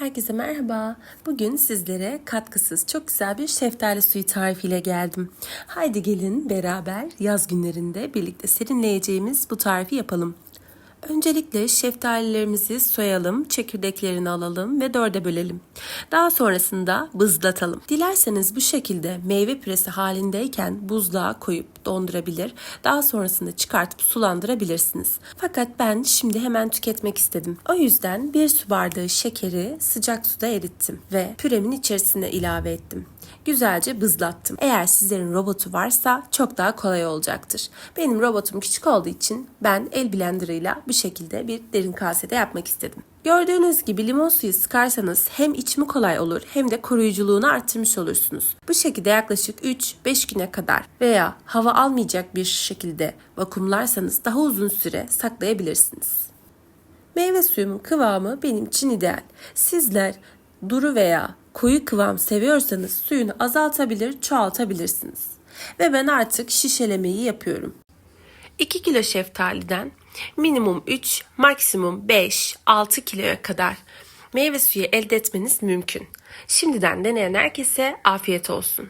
Herkese merhaba. Bugün sizlere katkısız çok güzel bir şeftali suyu tarifiyle geldim. Haydi gelin beraber yaz günlerinde birlikte serinleyeceğimiz bu tarifi yapalım. Öncelikle şeftalilerimizi soyalım, çekirdeklerini alalım ve dörde bölelim. Daha sonrasında bızlatalım. Dilerseniz bu şekilde meyve püresi halindeyken buzluğa koyup dondurabilir. Daha sonrasında çıkartıp sulandırabilirsiniz. Fakat ben şimdi hemen tüketmek istedim. O yüzden bir su bardağı şekeri sıcak suda erittim ve püremin içerisine ilave ettim güzelce bızlattım. Eğer sizlerin robotu varsa çok daha kolay olacaktır. Benim robotum küçük olduğu için ben el blenderıyla bu şekilde bir derin kasede yapmak istedim. Gördüğünüz gibi limon suyu sıkarsanız hem içimi kolay olur hem de koruyuculuğunu arttırmış olursunuz. Bu şekilde yaklaşık 3-5 güne kadar veya hava almayacak bir şekilde vakumlarsanız daha uzun süre saklayabilirsiniz. Meyve suyumun kıvamı benim için ideal. Sizler duru veya koyu kıvam seviyorsanız suyunu azaltabilir, çoğaltabilirsiniz. Ve ben artık şişelemeyi yapıyorum. 2 kilo şeftaliden minimum 3, maksimum 5, 6 kiloya kadar meyve suyu elde etmeniz mümkün. Şimdiden deneyen herkese afiyet olsun.